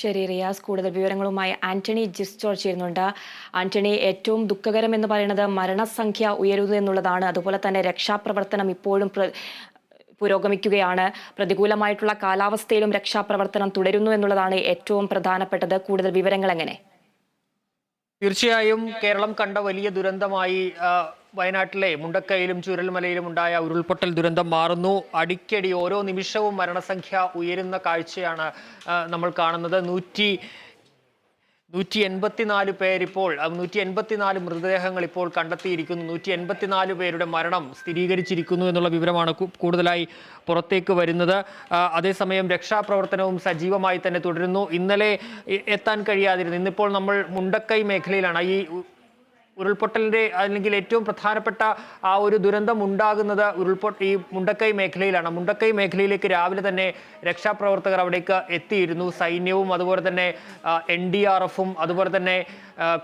ശരി റിയാസ് കൂടുതൽ വിവരങ്ങളുമായി ആന്റണി ജിസ്റ്റോർ ചെയ്യുന്നുണ്ട് ആന്റണി ഏറ്റവും ദുഃഖകരം എന്ന് പറയുന്നത് മരണസംഖ്യ ഉയരുന്നു എന്നുള്ളതാണ്. അതുപോലെ തന്നെ രക്ഷാപ്രവർത്തനം ഇപ്പോഴും പുരോഗമിക്കുകയാണ്. പ്രതികൂലമായിട്ടുള്ള കാലാവസ്ഥയിലും രക്ഷാപ്രവർത്തനം തുടരുന്നു എന്നുള്ളതാണ് ഏറ്റവും പ്രധാനപ്പെട്ടത്. കൂടുതൽ വിവരങ്ങൾ എങ്ങനെ? തീർച്ചയായും കേരളം കണ്ട വലിയ ദുരന്തമായി വയനാട്ടിലെ മുണ്ടക്കയിലും ചുരൽമലയിലും ഉണ്ടായ ഉരുൾപൊട്ടൽ ദുരന്തം മാറുന്നു. അടിക്കടി ഓരോ നിമിഷവും മരണസംഖ്യ ഉയരുന്ന കാഴ്ചയാണ് നമ്മൾ കാണുന്നത്. നൂറ്റി നൂറ്റി എൺപത്തിനാല് പേരിപ്പോൾ നൂറ്റി എൺപത്തിനാല് മൃതദേഹങ്ങൾ ഇപ്പോൾ കണ്ടെത്തിയിരിക്കുന്നു. നൂറ്റി എൺപത്തിനാല് പേരുടെ മരണം സ്ഥിരീകരിച്ചിരിക്കുന്നു എന്നുള്ള വിവരമാണ് കൂടുതലായി പുറത്തേക്ക് വരുന്നത്. അതേസമയം രക്ഷാപ്രവർത്തനവും സജീവമായി തന്നെ തുടരുന്നു. ഇന്നലെ എത്താൻ കഴിയാതിരുന്നു. ഇന്നിപ്പോൾ നമ്മൾ മുണ്ടക്കൈ മേഖലയിലാണ്. ഈ ഉ- ഉരുൾപൊട്ടലിന്റെ അല്ലെങ്കിൽ ഏറ്റവും പ്രധാനപ്പെട്ട ആ ഒരു ദുരന്തം ഉണ്ടാകുന്നത് ഉരുൾപൊട്ട ഈ മുണ്ടക്കൈ മേഖലയിലാണ്. മുണ്ടക്കൈ മേഖലയിലേക്ക് രാവിലെ തന്നെ രക്ഷാപ്രവർത്തകർ അവിടേക്ക് എത്തിയിരുന്നു. സൈന്യവും അതുപോലെ തന്നെ എൻ ഡി ആർ എഫും അതുപോലെ തന്നെ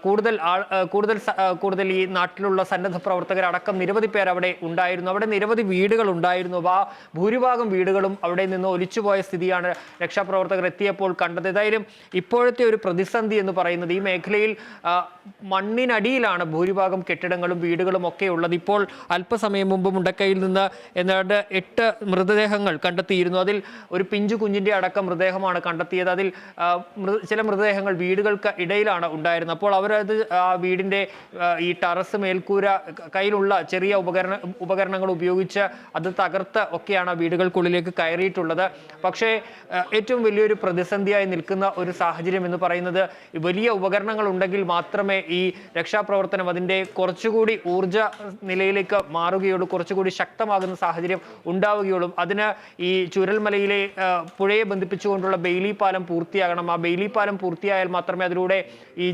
കൂടുതൽ ആൾ കൂടുതൽ കൂടുതൽ ഈ നാട്ടിലുള്ള സന്നദ്ധ പ്രവർത്തകരടക്കം നിരവധി പേർ അവിടെ ഉണ്ടായിരുന്നു. അവിടെ നിരവധി വീടുകൾ ഉണ്ടായിരുന്നു. ആ ഭൂരിഭാഗം വീടുകളും അവിടെ നിന്ന് ഒലിച്ചുപോയ സ്ഥിതിയാണ് രക്ഷാപ്രവർത്തകർ എത്തിയപ്പോൾ കണ്ടത്. ഏതായാലും ഇപ്പോഴത്തെ ഒരു പ്രതിസന്ധി എന്ന് പറയുന്നത് ഈ മേഖലയിൽ മണ്ണിനടിയിലാണ് ഭൂരിഭാഗം കെട്ടിടങ്ങളും വീടുകളും ഒക്കെ ഉള്ളത്. ഇപ്പോൾ അല്പസമയം മുമ്പ് മുണ്ടക്കയിൽ നിന്ന് ഏതാണ്ട് എട്ട് മൃതദേഹങ്ങൾ കണ്ടെത്തിയിരുന്നു. അതിൽ ഒരു പിഞ്ചു കുഞ്ഞിന്റെ അടക്കം മൃതദേഹമാണ് കണ്ടെത്തിയത്. അതിൽ ചില മൃതദേഹങ്ങൾ വീടുകൾക്ക് ഇടയിലാണ് ഉണ്ടായിരുന്നത്. അപ്പോൾ അവരത് ആ വീടിന്റെ ഈ ടെറസ് മേൽക്കൂര കയ്യിലുള്ള ചെറിയ ഉപകരണ ഉപകരണങ്ങൾ ഉപയോഗിച്ച് അത് തകർത്ത് ഒക്കെയാണ് ആ വീടുകൾക്കുള്ളിലേക്ക് കയറിയിട്ടുള്ളത്. പക്ഷേ ഏറ്റവും വലിയൊരു പ്രതിസന്ധിയായി നിൽക്കുന്ന ഒരു സാഹചര്യം എന്ന് പറയുന്നത് വലിയ ഉപകരണങ്ങൾ ഉണ്ടെങ്കിൽ മാത്രമേ ഈ രക്ഷാപ്രവർത്തനം അതിന്റെ കുറച്ചുകൂടി ഊർജ നിലയിലേക്ക് മാറുകയുള്ളൂ കുറച്ചുകൂടി ശക്തമാകുന്ന സാഹചര്യം ഉണ്ടാവുകയുള്ളൂ. അതിന് ഈ ചുരൽമലയിലെ പുഴയെ ബന്ധിപ്പിച്ചുകൊണ്ടുള്ള ബെയിലി പാലം പൂർത്തിയാകണം. ആ ബെയിലി പാലം പൂർത്തിയായാൽ മാത്രമേ അതിലൂടെ ഈ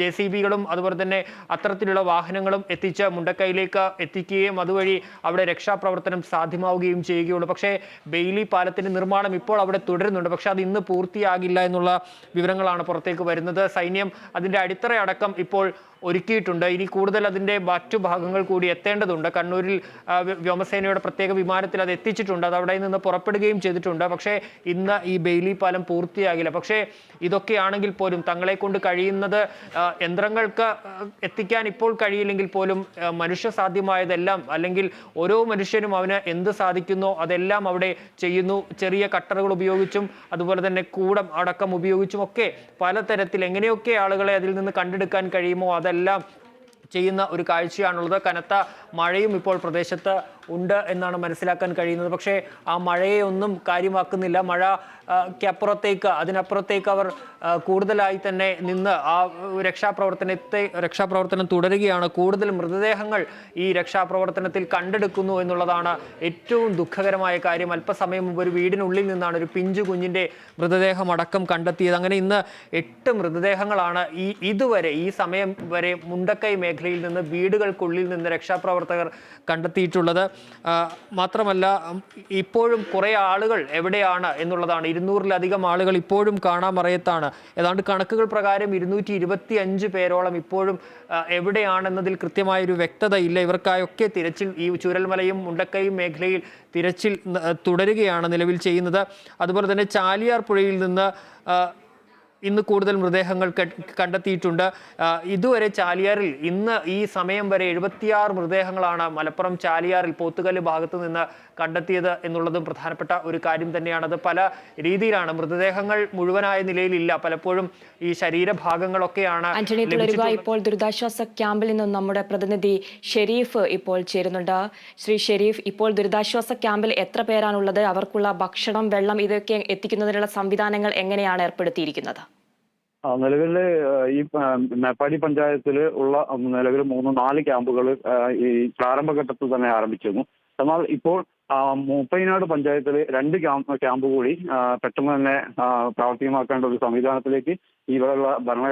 ജെ സി ബികളും അതുപോലെ തന്നെ അത്തരത്തിലുള്ള വാഹനങ്ങളും എത്തിച്ച് മുണ്ടക്കൈയിലേക്ക് എത്തിക്കുകയും അതുവഴി അവിടെ രക്ഷാപ്രവർത്തനം സാധ്യമാവുകയും ചെയ്യുകയുള്ളൂ. പക്ഷേ ബെയിലി പാലത്തിന്റെ നിർമ്മാണം ഇപ്പോൾ അവിടെ തുടരുന്നുണ്ട്. പക്ഷെ അത് ഇന്ന് പൂർത്തിയാകില്ല എന്നുള്ള വിവരങ്ങളാണ് പുറത്തേക്ക് വരുന്നത്. സൈന്യം അതിന്റെ അടിത്തറ അടക്കം ഇപ്പോൾ ഒരുക്കിയിട്ടുണ്ട്. ഇനി കൂടുതൽ അതിന്റെ മറ്റു ഭാഗങ്ങൾ കൂടി എത്തേണ്ടതുണ്ട്. കണ്ണൂരിൽ വ്യോമസേനയുടെ പ്രത്യേക വിമാനത്തിൽ അത് എത്തിച്ചിട്ടുണ്ട്. അത് അവിടെ നിന്ന് പുറപ്പെടുകയും ചെയ്തിട്ടുണ്ട്. പക്ഷേ ഇന്ന് ഈ ബെയിലി പാലം പൂർത്തിയാകില്ല. പക്ഷേ ഇതൊക്കെയാണെങ്കിൽ പോലും തങ്ങളെ കൊണ്ട് കഴിയുന്നത് യന്ത്രങ്ങൾക്ക് എത്തിക്കാൻ ഇപ്പോൾ കഴിയില്ലെങ്കിൽ പോലും മനുഷ്യ സാധ്യമായതെല്ലാം അല്ലെങ്കിൽ ഓരോ മനുഷ്യനും അവന് എന്ത് സാധിക്കുന്നോ അതെല്ലാം അവിടെ ചെയ്യുന്നു. ചെറിയ കട്ടറുകൾ ഉപയോഗിച്ചും അതുപോലെ തന്നെ കൂടം അടക്കം ഉപയോഗിച്ചും ഒക്കെ പലതരത്തിൽ എങ്ങനെയൊക്കെ ആളുകളെ അതിൽ നിന്ന് കണ്ടെടുക്കാൻ കഴിയുമോ അതെല്ലാം ചെയ്യുന്ന ഒരു കാഴ്ചയാണുള്ളത്. കനത്ത മഴയും ഇപ്പോൾ പ്രദേശത്ത് ഉണ്ട് എന്നാണ് മനസ്സിലാക്കാൻ കഴിയുന്നത്. പക്ഷേ ആ മഴയെ ഒന്നും കാര്യമാക്കുന്നില്ല. മഴ ആ, ക്കപ്പുറത്തേക്ക് അതിനപ്പുറത്തേക്ക് അവർ കൂടുതലായി തന്നെ നിന്ന് ആ രക്ഷാപ്രവർത്തനത്തെ രക്ഷാപ്രവർത്തനം തുടരുകയാണ്. കൂടുതൽ മൃതദേഹങ്ങൾ ഈ രക്ഷാപ്രവർത്തനത്തിൽ കണ്ടെടുക്കുന്നു എന്നുള്ളതാണ് ഏറ്റവും ദുഃഖകരമായ കാര്യം. അല്പസമയം മുമ്പ് ഒരു വീടിനുള്ളിൽ നിന്നാണ് ഒരു പിഞ്ചു കുഞ്ഞിന്റെ മൃതദേഹം അടക്കം കണ്ടെത്തിയത്. അങ്ങനെ ഇന്ന് എട്ട് മൃതദേഹങ്ങളാണ് ഈ ഇതുവരെ ഈ സമയം വരെ മുണ്ടക്കൈ മേഖലയിൽ നിന്ന് വീടുകൾക്കുള്ളിൽ നിന്ന് രക്ഷാപ്രവർത്തകർ കണ്ടെത്തിയിട്ടുള്ളത്. മാത്രമല്ല ഇപ്പോഴും കുറേ ആളുകൾ എവിടെയാണ് എന്നുള്ളതാണ്. ഇരുന്നൂറിലധികം ആളുകൾ ഇപ്പോഴും കാണാമറയത്താണ്. ഏതാണ്ട് കണക്കുകൾ പ്രകാരം ഇരുന്നൂറ്റി ഇരുപത്തി അഞ്ച് പേരോളം ഇപ്പോഴും എവിടെയാണെന്നതിൽ കൃത്യമായൊരു വ്യക്തത ഇല്ല ഇവർക്കായൊക്കെ തിരച്ചിൽ ഈ ചുരൽമലയും മുണ്ടക്കയും മേഖലയിൽ തിരച്ചിൽ തുടരുകയാണ് നിലവിൽ ചെയ്യുന്നത്. അതുപോലെ തന്നെ ചാലിയാർ പുഴയിൽ നിന്ന് ഇന്ന് കൂടുതൽ മൃതദേഹങ്ങൾ കണ്ടെത്തിയിട്ടുണ്ട്. ഇതുവരെ ചാലിയാറിൽ ഇന്ന് ഈ സമയം വരെ എഴുപത്തിയാറ് മൃതദേഹങ്ങളാണ് മലപ്പുറം ചാലിയാറിൽ പോത്തുകല്ല് ഭാഗത്തു നിന്ന് കണ്ടെത്തിയത് എന്നുള്ളതും പ്രധാനപ്പെട്ട ഒരു കാര്യം തന്നെയാണ് അത് പല രീതിയിലാണ് മൃതദേഹങ്ങൾ മുഴുവനായ നിലയിലില്ല. പലപ്പോഴും ഈ ശരീരഭാഗങ്ങളൊക്കെയാണ് ആന്റണി തുടരുക ഇപ്പോൾ ദുരിതാശ്വാസ ക്യാമ്പിൽ നിന്നും നമ്മുടെ പ്രതിനിധി ഷെരീഫ് ഇപ്പോൾ ചേരുന്നുണ്ട്. ശ്രീ ഷെരീഫ് ഇപ്പോൾ ദുരിതാശ്വാസ ക്യാമ്പിൽ എത്ര പേരാണുള്ളത്? അവർക്കുള്ള ഭക്ഷണം വെള്ളം ഇതൊക്കെ എത്തിക്കുന്നതിനുള്ള സംവിധാനങ്ങൾ എങ്ങനെയാണ് ഏർപ്പെടുത്തിയിരിക്കുന്നത്? നിലവിൽ ഈ മേപ്പാടി പഞ്ചായത്തിൽ ഉള്ള നിലവിൽ മൂന്ന് നാല് ക്യാമ്പുകൾ ഈ പ്രാരംഭഘട്ടത്തിൽ തന്നെ ആരംഭിച്ചിരുന്നു. എന്നാൽ ഇപ്പോൾ ആ, മൂപ്പൈനാട് പഞ്ചായത്തിൽ രണ്ട് ക്യാമ്പ് ക്യാമ്പ് കൂടി പെട്ടെന്ന് തന്നെ പ്രാവർത്തികമാക്കേണ്ട ഒരു സംവിധാനത്തിലേക്ക് ഇവിടെയുള്ള ഭരണ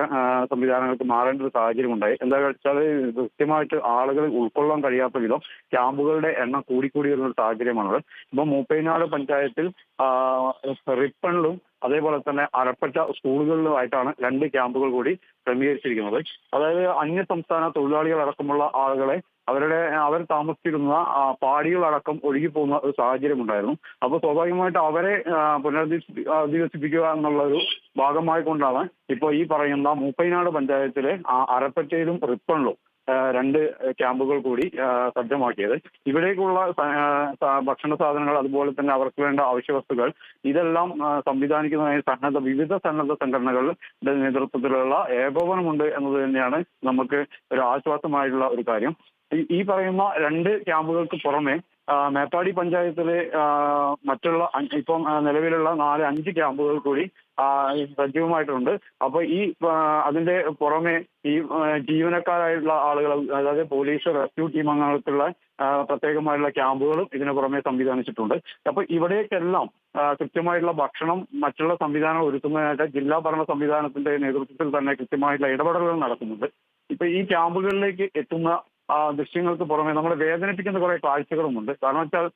സംവിധാനങ്ങൾക്ക് മാറേണ്ട ഒരു സാഹചര്യം ഉണ്ടായി എന്താ വെച്ചാൽ കൃത്യമായിട്ട് ആളുകൾ ഉൾക്കൊള്ളാൻ കഴിയാത്ത വിധം ക്യാമ്പുകളുടെ എണ്ണം കൂടിക്കൂടി വരുന്ന ഒരു സാഹചര്യമാണുള്ളത്. ഇപ്പൊ മൂപ്പൈനാട് പഞ്ചായത്തിൽ റിപ്പണിലും അതേപോലെ തന്നെ അരപ്പറ്റ സ്കൂളുകളിലുമായിട്ടാണ് രണ്ട് ക്യാമ്പുകൾ കൂടി ക്രമീകരിച്ചിരിക്കുന്നത്. അതായത് അന്യ സംസ്ഥാന തൊഴിലാളികൾ അടക്കമുള്ള ആളുകളെ അവരുടെ അവർ താമസിച്ചിരുന്ന പാടികളടക്കം ഒഴുകി പോകുന്ന ഒരു സാഹചര്യം ഉണ്ടായിരുന്നു അപ്പോൾ സ്വാഭാവികമായിട്ട് അവരെ പുനരധിവസിപ്പിക്കുക എന്നുള്ള ഒരു ഭാഗമായി കൊണ്ടാണ് ഇപ്പോൾ ഈ പറയുന്ന മൂപ്പൈനാട് പഞ്ചായത്തിലെ അരപ്പറ്റയിലും റിപ്പണിലും രണ്ട് ക്യാമ്പുകൾ കൂടി സജ്ജമാക്കിയത്. ഇവിടേക്കുള്ള ഭക്ഷണ സാധനങ്ങൾ അതുപോലെ തന്നെ അവർക്ക് വേണ്ട അവശ്യ വസ്തുക്കൾ ഇതെല്ലാം സംവിധാനിക്കുന്നതായ സന്നദ്ധ വിവിധ സന്നദ്ധ സംഘടനകളുടെ നേതൃത്വത്തിലുള്ള ഏകോപനമുണ്ട് എന്നത് തന്നെയാണ് നമുക്ക് ഒരു ആശ്വാസമായിട്ടുള്ള ഒരു കാര്യം. ഈ- പറയുന്ന രണ്ട് ക്യാമ്പുകൾക്ക് പുറമെ മേപ്പാടി പഞ്ചായത്തിലെ മറ്റുള്ള ഇപ്പം നിലവിലുള്ള നാല് അഞ്ച് ക്യാമ്പുകൾ കൂടി സജീവമായിട്ടുണ്ട്. അപ്പൊ ഈ അതിന്റെ പുറമെ ഈ ജീവനക്കാരായിട്ടുള്ള ആളുകൾ അതായത് പോലീസ് റെസ്ക്യൂ ടീം അംഗങ്ങൾക്കുള്ള പ്രത്യേകമായിട്ടുള്ള ക്യാമ്പുകളും ഇതിനു പുറമെ സംവിധാനിച്ചിട്ടുണ്ട്. അപ്പൊ ഇവിടേക്കെല്ലാം കൃത്യമായിട്ടുള്ള ഭക്ഷണം മറ്റുള്ള സംവിധാനം ഒരുക്കുന്നതിനായിട്ട് ജില്ലാ ഭരണ സംവിധാനത്തിന്റെ നേതൃത്വത്തിൽ തന്നെ കൃത്യമായിട്ടുള്ള ഇടപെടലുകൾ നടക്കുന്നുണ്ട്. ഇപ്പൊ ഈ ക്യാമ്പുകളിലേക്ക് എത്തുന്ന ദൃശ്യങ്ങൾക്ക് പുറമെ നമ്മളെ വേദനിപ്പിക്കുന്ന കുറെ കാഴ്ചകളുമുണ്ട്. കാരണം വെച്ചാൽ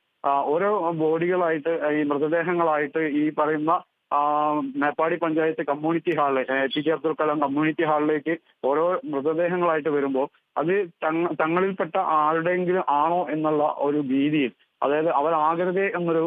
ഓരോ ബോഡികളായിട്ട് ഈ മൃതദേഹങ്ങളായിട്ട് ഈ പറയുന്ന മേപ്പാടി പഞ്ചായത്ത് കമ്മ്യൂണിറ്റി ഹാളിൽ P J Abdul Kalam community ഹാളിലേക്ക് ഓരോ മൃതദേഹങ്ങളായിട്ട് വരുമ്പോൾ അത് തങ്ങ തങ്ങളിൽപ്പെട്ട ആരുടെയെങ്കിലും ആണോ എന്നുള്ള ഒരു ഭീതിയിൽ അതായത് അവരാകരുതേ എന്നൊരു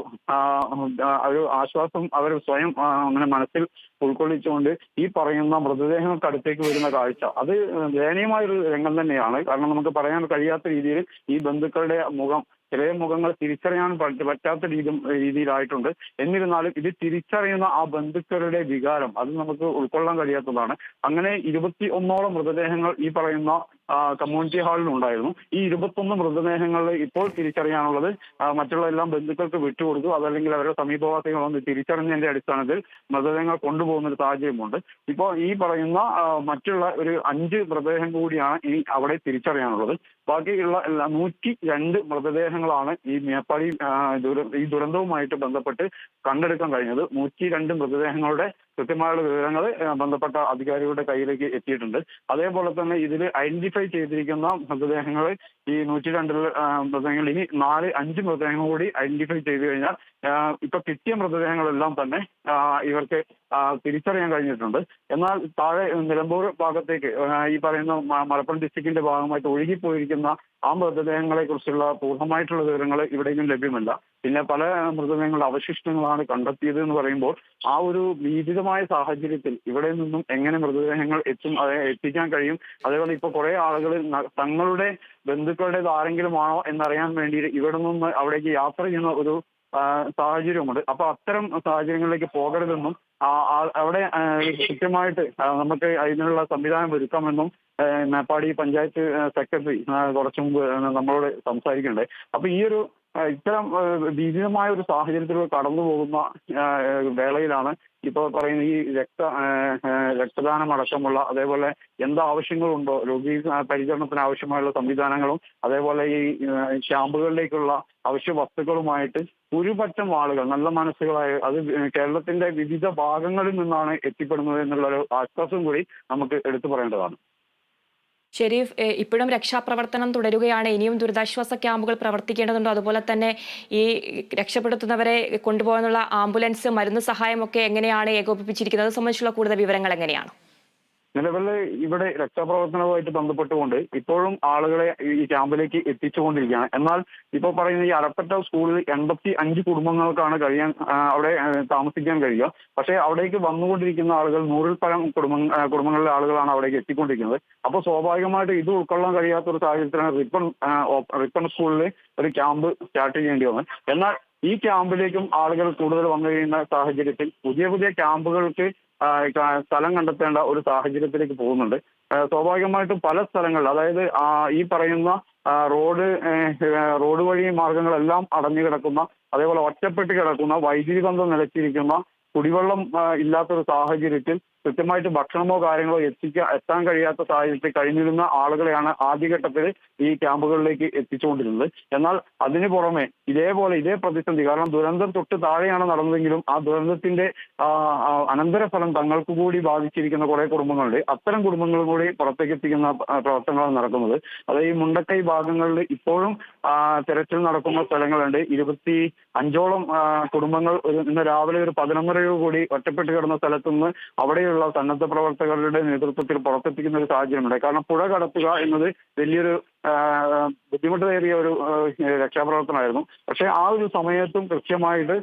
ഒരു ആശ്വാസം അവർ സ്വയം അങ്ങനെ മനസ്സിൽ ഉൾക്കൊള്ളിച്ചുകൊണ്ട് ഈ പറയുന്ന മൃതദേഹങ്ങൾക്ക് അടുത്തേക്ക് വരുന്ന കാഴ്ച അത് ദയനീയമായ ഒരു രംഗം തന്നെയാണ്. കാരണം നമുക്ക് പറയാൻ കഴിയാത്ത രീതിയിൽ ഈ ബന്ധുക്കളുടെ മുഖം ചില മുഖങ്ങൾ തിരിച്ചറിയാൻ പറ്റ- പറ്റാത്ത രീതി രീതിയിലായിട്ടുണ്ട്. എന്നിരുന്നാലും ഇത് തിരിച്ചറിയുന്ന ആ ബന്ധുക്കളുടെ വികാരം അത് നമുക്ക് ഉൾക്കൊള്ളാൻ കഴിയാത്തതാണ്. അങ്ങനെ ഇരുപത്തി ഒന്നോളം മൃതദേഹങ്ങൾ ഈ പറയുന്ന കമ്മ്യൂണിറ്റി ഹാളിൽ ഉണ്ടായിരുന്നു. ഈ ഇരുപത്തൊന്ന് മൃതദേഹങ്ങൾ ഇപ്പോൾ തിരിച്ചറിയാനുള്ളത് മറ്റുള്ള എല്ലാം ബന്ധുക്കൾക്ക് വിട്ടുകൊടുത്തു. അതല്ലെങ്കിൽ അവരുടെ സമീപവാസികൾ വന്ന് തിരിച്ചറിഞ്ഞതിന്റെ അടിസ്ഥാനത്തിൽ മൃതദേഹങ്ങൾ കൊണ്ടുപോകുന്ന ഒരു സാഹചര്യമുണ്ട്. ഇപ്പോൾ ഈ പറയുന്ന മറ്റുള്ള ഒരു അഞ്ച് മൃതദേഹം കൂടിയാണ് ഇനി അവിടെ തിരിച്ചറിയാനുള്ളത്. ബാക്കിയുള്ള എല്ലാ നൂറ്റി രണ്ട് മൃതദേഹങ്ങളാണ് ഈ മേപ്പാടി ഈ ദുരന്തവുമായിട്ട് ബന്ധപ്പെട്ട് കണ്ടെടുക്കാൻ കഴിഞ്ഞത്. നൂറ്റി രണ്ട് മൃതദേഹങ്ങളുടെ കൃത്യമായുള്ള വിവരങ്ങൾ ബന്ധപ്പെട്ട അധികാരികളുടെ കയ്യിലേക്ക് എത്തിയിട്ടുണ്ട്. അതേപോലെ തന്നെ ഇതിൽ ഐഡന്റിഫൈ ചെയ്തിരിക്കുന്ന മൃതദേഹങ്ങൾ ഈ നൂറ്റി രണ്ടിൽ മൃതദേഹങ്ങൾ ഇനി നാല് അഞ്ച് മൃതദേഹങ്ങൾ കൂടി ഐഡന്റിഫൈ ചെയ്തു കഴിഞ്ഞാൽ ഇപ്പൊ കിട്ടിയ മൃതദേഹങ്ങളെല്ലാം തന്നെ ഇവർക്ക് തിരിച്ചറിയാൻ കഴിഞ്ഞിട്ടുണ്ട്. എന്നാൽ താഴെ നിലമ്പൂർ ഭാഗത്തേക്ക് ഈ പറയുന്ന മലപ്പുറം ഡിസ്ട്രിക്റ്റിന്റെ ഭാഗമായിട്ട് ഒഴുകിപ്പോയിരിക്കുന്ന ആ മൃതദേഹങ്ങളെ കുറിച്ചുള്ള പൂർണമായിട്ടുള്ള വിവരങ്ങൾ ഇവിടെയും ലഭ്യമല്ല. പിന്നെ പല മൃതദേഹങ്ങളുടെ അവശിഷ്ടങ്ങളാണ് കണ്ടെത്തിയത് എന്ന് പറയുമ്പോൾ ആ ഒരു ഭീതിതമായ സാഹചര്യത്തിൽ ഇവിടെ നിന്നും എങ്ങനെ മൃതദേഹങ്ങൾ എത്തും അത് എത്തിക്കാൻ കഴിയും? അതേപോലെ ഇപ്പൊ കുറെ ആളുകൾ തങ്ങളുടെ ബന്ധുക്കളുടേത് ആരെങ്കിലും ആണോ എന്നറിയാൻ വേണ്ടി ഇവിടെ നിന്ന് അവിടേക്ക് യാത്ര ചെയ്യുന്ന ഒരു സാഹചര്യമുണ്ട് അപ്പൊ അത്തരം സാഹചര്യങ്ങളിലേക്ക് പോകരുതെന്നും അവിടെ കൃത്യമായിട്ട് നമുക്ക് അതിനുള്ള സംവിധാനം ഒരുക്കാമെന്നും മേപ്പാടി പഞ്ചായത്ത് സെക്രട്ടറി കുറച്ചു മുമ്പ് നമ്മളോട് സംസാരിക്കുന്നുണ്ട്. അപ്പൊ ഈ ഒരു ഇത്തരം ഭീതിതമായ ഒരു സാഹചര്യത്തിലൂടെ കടന്നു പോകുന്ന വേളയിലാണ് ഇപ്പോൾ പറയുന്ന ഈ രക്ത രക്തദാനം അടക്കമുള്ള അതേപോലെ എന്ത് ആവശ്യങ്ങളുണ്ടോ രോഗി പരിചരണത്തിന് ആവശ്യമായുള്ള സംവിധാനങ്ങളും അതേപോലെ ഈ ക്യാമ്പുകളിലേക്കുള്ള അവശ്യ വസ്തുക്കളുമായിട്ട് ഒരുപറ്റം ആളുകൾ നല്ല മനസ്സുകളായ അത് കേരളത്തിന്റെ വിവിധ ഭാഗങ്ങളിൽ നിന്നാണ് എത്തിപ്പെടുന്നത് എന്നുള്ള ഒരു ആശ്വാസം കൂടി നമുക്ക് എടുത്തു പറയേണ്ടതാണ്. ഷെരീഫ് ഇപ്പോഴും രക്ഷാപ്രവർത്തനം തുടരുകയാണ്. ഇനിയും ദുരിതാശ്വാസ ക്യാമ്പുകൾ പ്രവർത്തിക്കേണ്ടതുണ്ടോ. അതുപോലെ തന്നെ ഈ രക്ഷപ്പെടുത്തുന്നവരെ കൊണ്ടുപോകാനുള്ള ആംബുലൻസ് മരുന്ന് സഹായമൊക്കെ എങ്ങനെയാണ് ഏകോപിപ്പിച്ചിരിക്കുന്നത്? സംബന്ധിച്ചുള്ള കൂടുതൽ വിവരങ്ങൾ എങ്ങനെയാണ്? നിലവിൽ ഇവിടെ രക്ഷാപ്രവർത്തനവുമായിട്ട് ബന്ധപ്പെട്ടുകൊണ്ട് ഇപ്പോഴും ആളുകളെ ഈ ക്യാമ്പിലേക്ക് എത്തിച്ചുകൊണ്ടിരിക്കുകയാണ്. എന്നാൽ ഇപ്പോൾ പറയുന്ന ഈ അരപ്പറ്റ സ്കൂളിൽ എൺപത്തി അഞ്ച് കുടുംബങ്ങൾക്കാണ് കഴിയാൻ അവിടെ താമസിക്കാൻ കഴിയുക. പക്ഷേ അവിടേക്ക് വന്നുകൊണ്ടിരിക്കുന്ന ആളുകൾ നൂറിൽ പരം കുടുംബ കുടുംബങ്ങളിലെ ആളുകളാണ് അവിടേക്ക് എത്തിക്കൊണ്ടിരിക്കുന്നത്. അപ്പോൾ സ്വാഭാവികമായിട്ട് ഇത് ഉൾക്കൊള്ളാൻ കഴിയാത്ത ഒരു സാഹചര്യത്തിലാണ് റിപ്പൺ റിപ്പൺ സ്കൂളിൽ ഒരു ക്യാമ്പ് സ്റ്റാർട്ട് ചെയ്യേണ്ടി വന്നത്. എന്നാൽ ഈ ക്യാമ്പിലേക്കും ആളുകൾ കൂടുതൽ വന്നു കഴിയുന്ന സാഹചര്യത്തിൽ പുതിയ പുതിയ ക്യാമ്പുകൾക്ക് സ്ഥലം കണ്ടെത്തേണ്ട ഒരു സാഹചര്യത്തിലേക്ക് പോകുന്നുണ്ട്. സ്വാഭാവികമായിട്ടും പല സ്ഥലങ്ങളിൽ അതായത് ഈ പറയുന്ന റോഡ് റോഡ് വഴി മാർഗങ്ങളെല്ലാം അടഞ്ഞു കിടക്കുന്ന അതേപോലെ ഒറ്റപ്പെട്ട് കിടക്കുന്ന വൈദ്യുതി ബന്ധം നിലച്ചിരിക്കുന്ന കുടിവെള്ളം ഇല്ലാത്തൊരു സാഹചര്യത്തിൽ കൃത്യമായിട്ട് ഭക്ഷണമോ കാര്യങ്ങളോ എത്തിക്കാൻ എത്താൻ കഴിയാത്ത സാഹചര്യത്തിൽ കഴിഞ്ഞിരുന്ന ആളുകളെയാണ് ആദ്യഘട്ടത്തിൽ ഈ ക്യാമ്പുകളിലേക്ക് എത്തിച്ചുകൊണ്ടിരുന്നത്. എന്നാൽ അതിനു പുറമെ ഇതേപോലെ ഇതേ പ്രതിസന്ധി കാരണം ദുരന്തം തൊട്ട് താഴെയാണ് നടന്നതെങ്കിലും ആ ദുരന്തത്തിന്റെ അനന്തരഫലം തങ്ങൾക്ക് കൂടി ബാധിച്ചിരിക്കുന്ന കുറെ കുടുംബങ്ങളുണ്ട്. അത്തരം കുടുംബങ്ങളും കൂടി പുറത്തേക്ക് എത്തിക്കുന്ന പ്രവർത്തനങ്ങളാണ് നടക്കുന്നത്. അത് ഈ മുണ്ടക്കൈ ഭാഗങ്ങളിൽ ഇപ്പോഴും തിരച്ചിൽ നടക്കുന്ന സ്ഥലങ്ങളുണ്ട്. ഇരുപത്തി അഞ്ചോളം കുടുംബങ്ങൾ ഇന്ന് രാവിലെ ഒരു പതിനൊന്നരയോ കൂടി ഒറ്റപ്പെട്ട് കിടന്ന സ്ഥലത്തുനിന്ന് അവിടെ ഉൾപ്പെടെയുള്ള സന്നദ്ധ പ്രവർത്തകരുടെ നേതൃത്വത്തിൽ പുറത്തെത്തിക്കുന്ന ഒരു സാഹചര്യമുണ്ട്. കാരണം പുഴ കടത്തുക എന്നത് വലിയൊരു ബുദ്ധിമുട്ടേറിയ ഒരു രക്ഷാപ്രവർത്തനമായിരുന്നു. പക്ഷെ ആ ഒരു സമയത്തും കൃത്യമായിട്ട്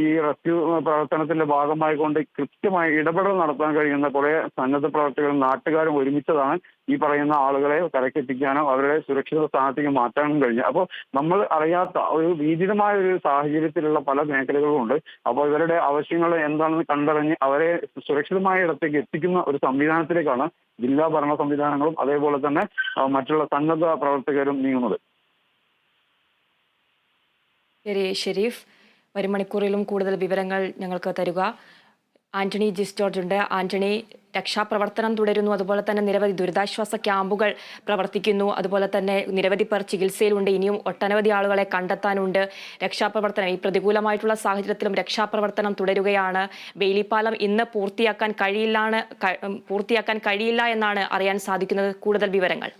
ഈ റെസ്ക്യൂ പ്രവർത്തനത്തിന്റെ ഭാഗമായിക്കൊണ്ട് കൃത്യമായി ഇടപെടൽ നടത്താൻ കഴിയുന്ന കുറെ സന്നദ്ധ പ്രവർത്തകരും നാട്ടുകാരും ഒരുമിച്ചതാണ് ഈ പറയുന്ന ആളുകളെ കരക്കെത്തിക്കാനോ അവരുടെ സുരക്ഷിത സ്ഥാനത്തേക്ക് മാറ്റാനും കഴിഞ്ഞു അപ്പോൾ നമ്മൾ അറിയാത്ത ഒരു വീതിതമായ ഒരു സാഹചര്യത്തിലുള്ള പല മേഖലകളും ഉണ്ട്. അപ്പോൾ ഇവരുടെ ആവശ്യങ്ങൾ എന്താണെന്ന് കണ്ടറിഞ്ഞ് അവരെ സുരക്ഷിതമായ ഇടത്തേക്ക് എത്തിക്കുന്ന ഒരു സംവിധാനത്തിലേക്കാണ് ജില്ലാ ഭരണ സംവിധാനങ്ങളും അതേപോലെ തന്നെ മറ്റുള്ള സന്നദ്ധ പ്രവർത്തകരും നീങ്ങുന്നത്. ശരി ഷെരീഫ് വരും മണിക്കൂറിലും കൂടുതൽ വിവരങ്ങൾ ഞങ്ങൾക്ക് തരുക. ആന്റണി ജിസ് ജോർജ് ഉണ്ട്. ആന്റണി രക്ഷാപ്രവർത്തനം തുടരുന്നു. അതുപോലെ തന്നെ നിരവധി ദുരിതാശ്വാസ ക്യാമ്പുകൾ പ്രവർത്തിക്കുന്നു. അതുപോലെ തന്നെ നിരവധി പേർ ചികിത്സയിലുണ്ട്. ഇനിയും ഒട്ടനവധി ആളുകളെ കണ്ടെത്താനുണ്ട്. രക്ഷാപ്രവർത്തനം ഈ പ്രതികൂലമായിട്ടുള്ള സാഹചര്യത്തിലും രക്ഷാപ്രവർത്തനം തുടരുകയാണ്. ബെയിലിപ്പാലം ഇന്ന് പൂർത്തിയാക്കാൻ കഴിയില്ലാണ് പൂർത്തിയാക്കാൻ കഴിയില്ല എന്നാണ് അറിയാൻ സാധിക്കുന്നത്. കൂടുതൽ വിവരങ്ങൾ.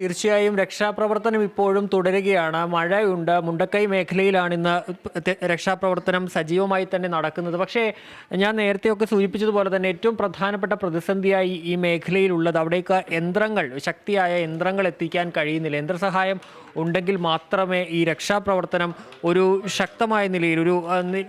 തീർച്ചയായും രക്ഷാപ്രവർത്തനം ഇപ്പോഴും തുടരുകയാണ്. മഴയുണ്ട്. മുണ്ടക്കൈ മേഖലയിലാണ് ഇന്ന് രക്ഷാപ്രവർത്തനം സജീവമായി തന്നെ നടക്കുന്നത്. പക്ഷേ ഞാൻ നേരത്തെയൊക്കെ സൂചിപ്പിച്ചതുപോലെ തന്നെ ഏറ്റവും പ്രധാനപ്പെട്ട പ്രതിസന്ധിയായി ഈ മേഖലയിലുള്ളത് അവിടേക്ക് യന്ത്രങ്ങൾ ശക്തിയായ യന്ത്രങ്ങൾ എത്തിക്കാൻ കഴിയുന്നില്ല. യന്ത്രസഹായം ഉണ്ടെങ്കിൽ മാത്രമേ ഈ രക്ഷാപ്രവർത്തനം ഒരു ശക്തമായ നിലയിൽ ഒരു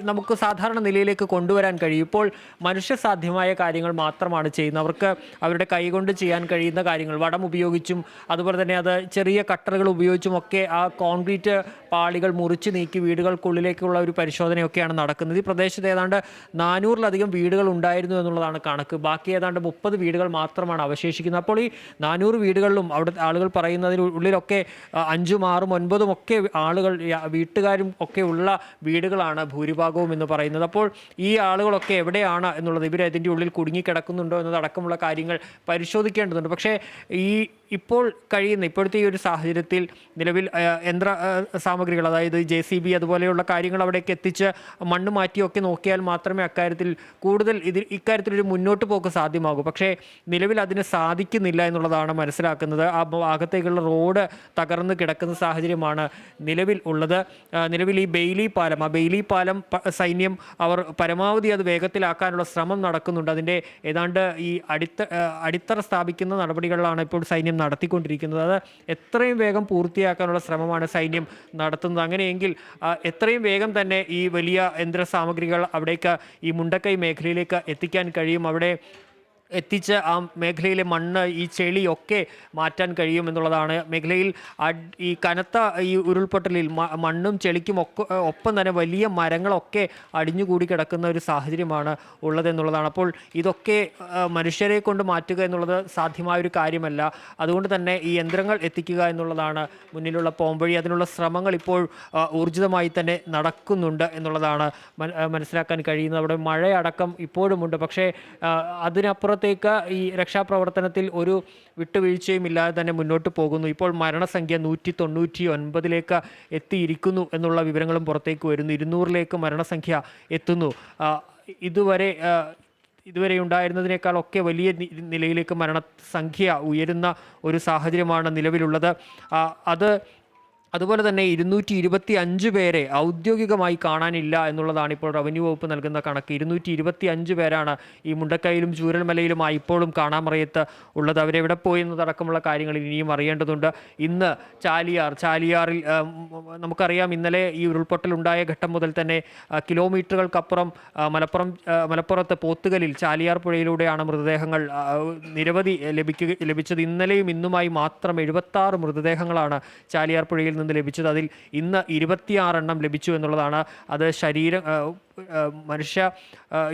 നമുക്ക് സാധാരണ നിലയിലേക്ക് കൊണ്ടുവരാൻ കഴിയും. ഇപ്പോൾ മനുഷ്യസാധ്യമായ കാര്യങ്ങൾ മാത്രമാണ് ചെയ്യുന്നത്. അവർക്ക് അവരുടെ കൈകൊണ്ട് ചെയ്യാൻ കഴിയുന്ന കാര്യങ്ങൾ വടം ഉപയോഗിച്ചും അതുപോലെ തന്നെ അത് ചെറിയ കട്ടറുകൾ ഉപയോഗിച്ചും ഒക്കെ ആ കോൺക്രീറ്റ് പാളികൾ മുറിച്ച് നീക്കി വീടുകൾക്കുള്ളിലേക്കുള്ള ഒരു പരിശോധനയൊക്കെയാണ് നടക്കുന്നത്. ഈ പ്രദേശത്ത് ഏതാണ്ട് നാനൂറിലധികം വീടുകൾ ഉണ്ടായിരുന്നു എന്നുള്ളതാണ് കണക്ക്. ബാക്കി ഏതാണ്ട് മുപ്പത് വീടുകൾ മാത്രമാണ് അവശേഷിക്കുന്നത്. അപ്പോൾ ഈ നാനൂറ് വീടുകളിലും അവിടെ ആളുകൾ പറയുന്നതിനുള്ളിലൊക്കെ ആ, അഞ്ചും ആറും ഒൻപതും ഒക്കെ ആളുകൾ വീട്ടുകാരും ഒക്കെ ഉള്ള വീടുകളാണ് ഭൂരിഭാഗവും എന്ന് പറയുന്നത്. അപ്പോൾ ഈ ആളുകളൊക്കെ എവിടെയാണ് എന്നുള്ളത് ഇവർ അതിന്റെ ഉള്ളിൽ കുടുങ്ങിക്കിടക്കുന്നുണ്ടോ എന്നതടക്കമുള്ള കാര്യങ്ങൾ പരിശോധിക്കേണ്ടതുണ്ട്. പക്ഷേ ഈ ഇപ്പോൾ കഴിയുന്ന ഇപ്പോഴത്തെ ഈ ഒരു സാഹചര്യത്തിൽ നിലവിൽ യന്ത്ര സാമഗ്രികൾ അതായത് ജെ സി ബി അതുപോലെയുള്ള കാര്യങ്ങൾ അവിടേക്ക് എത്തിച്ച് മണ്ണ് മാറ്റിയൊക്കെ നോക്കിയാൽ മാത്രമേ അക്കാര്യത്തിൽ കൂടുതൽ ഇതിൽ ഇക്കാര്യത്തിലൊരു മുന്നോട്ട് പോക്ക് സാധ്യമാകൂ. പക്ഷേ നിലവിൽ അതിന് സാധിക്കുന്നില്ല എന്നുള്ളതാണ് മനസ്സിലാക്കുന്നത്. ആ ഭാഗത്തേക്കുള്ള റോഡ് തകർന്ന് കിടക്കുന്ന സാഹചര്യമാണ് നിലവിൽ ഉള്ളത്. നിലവിൽ ഈ ബെയ്ലി പാലം ആ ബെയ്ലി പാലം സൈന്യം അവർ പരമാവധി അത് വേഗത്തിലാക്കാനുള്ള ശ്രമം നടക്കുന്നുണ്ട്. അതിന്റെ ഏതാണ്ട് ഈ അടിത്ത അടിത്തറ സ്ഥാപിക്കുന്ന നടപടികളിലാണ് ഇപ്പോൾ സൈന്യം നടത്തിക്കൊണ്ടിരിക്കുന്നത്. അത് എത്രയും വേഗം പൂർത്തിയാക്കാനുള്ള ശ്രമമാണ് സൈന്യം നടത്തുന്നത്. അങ്ങനെയെങ്കിൽ എത്രയും വേഗം തന്നെ ഈ വലിയ യന്ത്ര സാമഗ്രികൾ അവിടേക്ക് ഈ മുണ്ടക്കൈ മേഖലയിലേക്ക് എത്തിക്കാൻ കഴിയും. അവിടെ എത്തിച്ച് ആ മേഖലയിലെ മണ്ണ് ഈ ചെളിയൊക്കെ മാറ്റാൻ കഴിയും എന്നുള്ളതാണ്. മേഖലയിൽ ഈ കനത്ത ഈ ഉരുൾപൊട്ടലിൽ മണ്ണും ചെളിക്കും ഒക്കെ ഒപ്പം തന്നെ വലിയ മരങ്ങളൊക്കെ അടിഞ്ഞുകൂടി കിടക്കുന്ന ഒരു സാഹചര്യമാണ് ഉള്ളതെന്നുള്ളതാണ്. അപ്പോൾ ഇതൊക്കെ മനുഷ്യരെ കൊണ്ട് മാറ്റുക എന്നുള്ളത് സാധ്യമായ ഒരു കാര്യമല്ല. അതുകൊണ്ട് തന്നെ ഈ യന്ത്രങ്ങൾ എത്തിക്കുക എന്നുള്ളതാണ് മുന്നിലുള്ള പോംവഴി. അതിനുള്ള ശ്രമങ്ങൾ ഇപ്പോൾ ഊർജിതമായി തന്നെ നടക്കുന്നുണ്ട് എന്നുള്ളതാണ് മനസ്സിലാക്കാൻ കഴിയുന്നത്. അവിടെ മഴയടക്കം ഇപ്പോഴുമുണ്ട്. പക്ഷേ ആ, അതിനപ്പുറത്തേക്ക് ഈ രക്ഷാപ്രവർത്തനത്തിൽ ഒരു വിട്ടുവീഴ്ചയും ഇല്ലാതെ തന്നെ മുന്നോട്ട് പോകുന്നു. ഇപ്പോൾ മരണസംഖ്യ നൂറ്റി തൊണ്ണൂറ്റി ഒൻപതിലേക്ക് എത്തിയിരിക്കുന്നു എന്നുള്ള വിവരങ്ങളും പുറത്തേക്ക് വരുന്നു. ഇരുന്നൂറിലേക്ക് മരണസംഖ്യ എത്തുന്നു. ഇതുവരെ ഇതുവരെ ഉണ്ടായിരുന്നതിനേക്കാളൊക്കെ വലിയ നിലയിലേക്ക് മരണസംഖ്യ ഉയരുന്ന ഒരു സാഹചര്യമാണ് നിലവിലുള്ളത്. അത് അതുപോലെ തന്നെ ഇരുന്നൂറ്റി ഇരുപത്തി അഞ്ച് പേരെ ഔദ്യോഗികമായി കാണാനില്ല എന്നുള്ളതാണ് ഇപ്പോൾ റവന്യൂ വകുപ്പ് നൽകുന്ന കണക്ക്. ഇരുന്നൂറ്റി ഇരുപത്തി അഞ്ച് പേരാണ് ഈ മുണ്ടക്കൈയിലും ചൂരൽമലയിലുമായി ഇപ്പോഴും കാണാമറിയത്ത് ഉള്ളത്. അവരെവിടെ പോയി എന്നതടക്കമുള്ള കാര്യങ്ങൾ ഇനിയും അറിയേണ്ടതുണ്ട്. ഇന്ന് ചാലിയാർ ചാലിയാറിൽ നമുക്കറിയാം ഇന്നലെ ഈ ഉരുൾപൊട്ടൽ ഉണ്ടായ ഘട്ടം മുതൽ തന്നെ കിലോമീറ്ററുകൾക്കപ്പുറം മലപ്പുറം മലപ്പുറത്ത് പോത്തുകലിൽ ചാലിയാർ പുഴയിലൂടെയാണ് മൃതദേഹങ്ങൾ നിരവധി ലഭിക്കുക ലഭിച്ചത്. ഇന്നലെയും ഇന്നുമായി മാത്രം എഴുപത്താറ് മൃതദേഹങ്ങളാണ് ചാലിയാർ പുഴയിൽ നിന്ന് ലഭിച്ചത്. അതിൽ ഇന്ന് ഇരുപത്തിയാറെണ്ണം ലഭിച്ചു എന്നുള്ളതാണ്. അത് ശരീരം മനുഷ്യ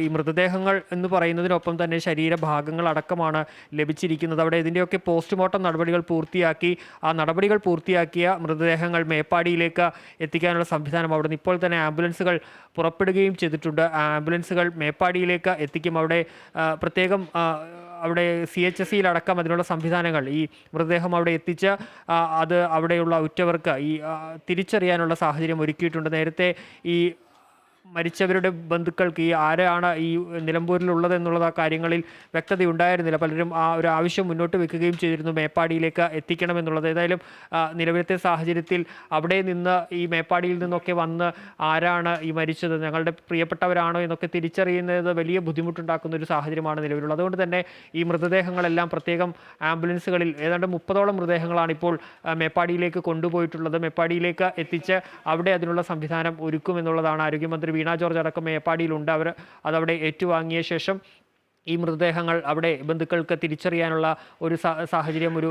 ഈ മൃതദേഹങ്ങൾ എന്ന് പറയുന്നതിനൊപ്പം തന്നെ ശരീരഭാഗങ്ങൾ അടക്കമാണ് ലഭിച്ചിരിക്കുന്നത്. അവിടെ ഇതിന്റെയൊക്കെ പോസ്റ്റ്മോർട്ടം നടപടികൾ പൂർത്തിയാക്കി. ആ നടപടികൾ പൂർത്തിയാക്കിയ മൃതദേഹങ്ങൾ മേപ്പാടിയിലേക്ക് എത്തിക്കാനുള്ള സംവിധാനം അവിടെ നിന്ന് ഇപ്പോൾ തന്നെ ആംബുലൻസുകൾ പുറപ്പെടുകയും ചെയ്തിട്ടുണ്ട്. ആംബുലൻസുകൾ മേപ്പാടിയിലേക്ക് എത്തിക്കും. അവിടെ പ്രത്യേകം അവിടെ സി എച്ച് എസ് സിയിലടക്കം അതിനുള്ള സംവിധാനങ്ങൾ ഈ മൃതദേഹം അവിടെ എത്തിച്ച് അത് അവിടെയുള്ള ഉറ്റവർക്ക് ഈ തിരിച്ചറിയാനുള്ള സാഹചര്യം ഒരുക്കിയിട്ടുണ്ട്. നേരത്തെ ഈ മരിച്ചവരുടെ ബന്ധുക്കൾക്ക് ഈ ആരാണ് ഈ നിലമ്പൂരിലുള്ളത് ആ കാര്യങ്ങളിൽ വ്യക്തത ഉണ്ടായിരുന്നില്ല പലരും ആ ഒരു ആവശ്യം മുന്നോട്ട് വെക്കുകയും ചെയ്തിരുന്നു. മേപ്പാടിയിലേക്ക് എത്തിക്കണമെന്നുള്ളത്. ഏതായാലും നിലവിലത്തെ സാഹചര്യത്തിൽ അവിടെ നിന്ന് ഈ മേപ്പാടിയിൽ നിന്നൊക്കെ വന്ന് ആരാണ് ഈ മരിച്ചത്? ഞങ്ങളുടെ പ്രിയപ്പെട്ടവരാണോ എന്നൊക്കെ തിരിച്ചറിയുന്നത് വലിയ ബുദ്ധിമുട്ടുണ്ടാക്കുന്ന ഒരു സാഹചര്യമാണ് നിലവിലുള്ളത്. അതുകൊണ്ട് തന്നെ ഈ മൃതദേഹങ്ങളെല്ലാം പ്രത്യേകം ആംബുലൻസുകളിൽ ഏതാണ്ട് മുപ്പതോളം മൃതദേഹങ്ങളാണ് ഇപ്പോൾ മേപ്പാടിയിലേക്ക് കൊണ്ടുപോയിട്ടുള്ളത്. മേപ്പാടിയിലേക്ക് എത്തിച്ച് അവിടെ അതിനുള്ള സംവിധാനം ഒരുക്കും എന്നുള്ളതാണ് ആരോഗ്യമന്ത്രി വീണ ജോർജ് അടക്കം മേപ്പാടിയിലുണ്ട്. അവർ അതവിടെ ഏറ്റുവാങ്ങിയ ശേഷം ഈ മൃതദേഹങ്ങൾ അവിടെ ബന്ധുക്കൾക്ക് തിരിച്ചറിയാനുള്ള ഒരു സാഹചര്യം ഒരു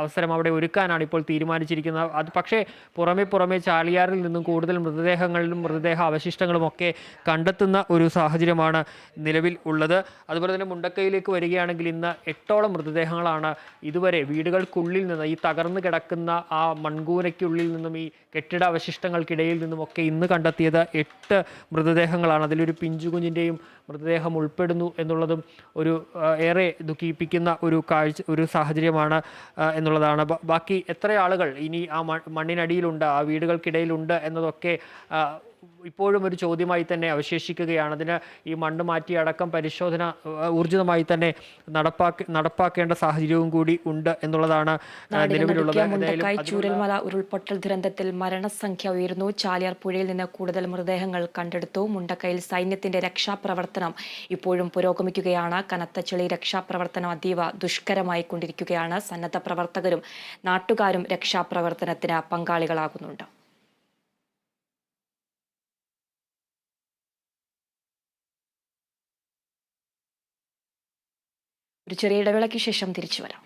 അവസരം അവിടെ ഒരുക്കാനാണ് ഇപ്പോൾ തീരുമാനിച്ചിരിക്കുന്നത്. അത് പക്ഷേ പുറമെ പുറമെ ചാലിയാറിൽ നിന്നും കൂടുതൽ മൃതദേഹങ്ങളിലും മൃതദേഹ അവശിഷ്ടങ്ങളും ഒക്കെ കണ്ടെത്തുന്ന ഒരു സാഹചര്യമാണ് നിലവിൽ ഉള്ളത്. അതുപോലെ തന്നെ മുണ്ടക്കൈയിലേക്ക് വരികയാണെങ്കിൽ ഇന്ന് എട്ടോളം മൃതദേഹങ്ങളാണ് ഇതുവരെ വീടുകൾക്കുള്ളിൽ നിന്ന് ഈ തകർന്നു കിടക്കുന്ന ആ മൺകൂനയ്ക്കുള്ളിൽ നിന്നും ഈ കെട്ടിട അവശിഷ്ടങ്ങൾക്കിടയിൽ നിന്നും ഒക്കെ ഇന്ന് കണ്ടെത്തിയത് എട്ട് മൃതദേഹങ്ങളാണ്. അതിലൊരു പിഞ്ചുകുഞ്ഞിന്റെയും മൃതദേഹം ഉൾപ്പെടുന്നു എന്നുള്ളതും ഒരു ഏറെ ദുഃഖിപ്പിക്കുന്ന ഒരു കാഴ്ച ഒരു സാഹചര്യമാണ് എന്നുള്ളതാണ്. ബാക്കി എത്ര ആളുകൾ ഇനി ആ മണ്ണിനടിയിലുണ്ട് ആ വീടുകൾക്കിടയിലുണ്ട് എന്നതൊക്കെ ഇപ്പോഴും ഒരു ചോദ്യമായി തന്നെ അവശേഷിക്കുകയാണ്. അതിന് ഈ മണ്ണ് മാറ്റി അടക്കം പരിശോധന ഊർജിതമായി തന്നെ നടപ്പാക്കി നടപ്പാക്കേണ്ട സാഹചര്യവും കൂടി ഉണ്ട് എന്നുള്ളതാണ് നിലവിലുള്ളത്. ചൂരൽമല ഉരുൾപൊട്ടൽ ദുരന്തത്തിൽ മരണസംഖ്യ ഉയർന്നു ചാലിയാർ പുഴയിൽ നിന്ന് കൂടുതൽ മൃതദേഹങ്ങൾ കണ്ടെടുത്തു. മുണ്ടക്കയിൽ സൈന്യത്തിന്റെ രക്ഷാപ്രവർത്തനം ഇപ്പോഴും പുരോഗമിക്കുകയാണ്. കനത്ത ചെളി രക്ഷാപ്രവർത്തനം അതീവ ദുഷ്കരമായി കൊണ്ടിരിക്കുകയാണ് സന്നദ്ധ പ്രവർത്തകരും നാട്ടുകാരും രക്ഷാപ്രവർത്തനത്തിന് പങ്കാളികളാകുന്നുണ്ട്. ഒരു ചെറിയ ഇടവേളയ്ക്ക് ശേഷം തിരിച്ചു വരാം.